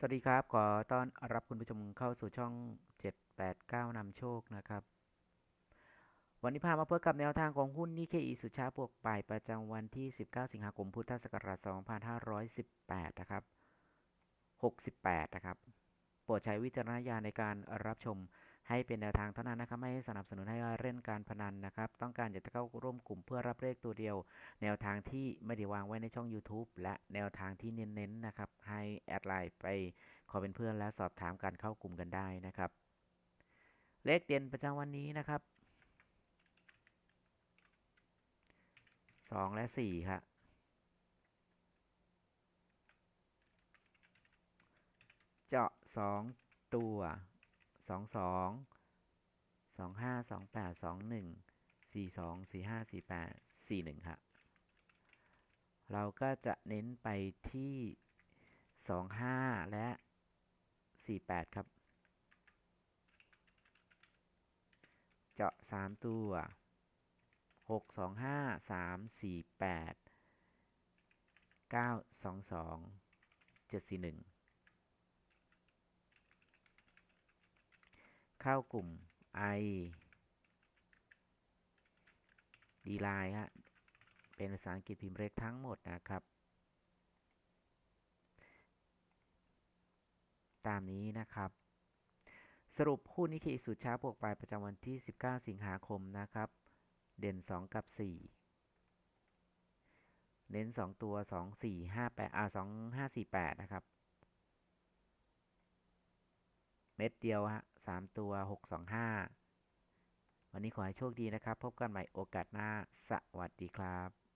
สวัสดีครับ ขอต้อนรับคุณผู้ชมเข้าสู่ช่อง 789นำโชคนะครับ วันนี้พามาพบกับแนวทางของหุ้นนิเคอีสุชาบวกป่ายประจำวันที่ 19 สิงหาคมพุทธศักราช2518 นะครับ 68 นะครับ โปรดใช้วิจารณญาณในการรับชม ให้เป็นแนวทางเท่านั้นนะครับไม่ให้สนับสนุนให้เล่นการพนันนะครับ ต้องการอยากจะเข้าร่วมกลุ่มเพื่อรับเลขตัวเดียว แนวทางที่ไม่ได้วางไว้ในช่อง YouTube และแนวทางที่เน้นๆนะครับ ให้แอดไลน์ไปขอเป็นเพื่อนและสอบถามการเข้ากลุ่มกันได้นะครับ เลขเด่นประจำวันนี้นะครับ 2 และ4ครับเจาะ 2 ตัว 2 2 2 5 2 8 2 1 4 2 4 5 4 8 4 1ครับเราก็จะเน้นไปที่ 2 5 และ 4 8 ครับ เจาะ 3 ตัว 6 2 5 3 4 8 9 2 2 7 4 1 เข้ากลุ่ม I ดีไลน์ฮะ เป็นภาษาอังกฤษพิมพ์เล็กทั้งหมดนะครับ ตามนี้นะครับสรุปหุ้นนิเคอิสุช้าบวกไปประจำวันที่ 19 สิงหาคมนะครับ เด่น 2 กับ 4 เน้น 2 ตัว 2 4 5 8อ่า2 5 4 8 นะครับ เม็ดเดียวฮะสามตัวหกสองห้าวันนี้ขอให้โชคดีนะครับ พบกันใหม่โอกาสหน้า สวัสดีครับ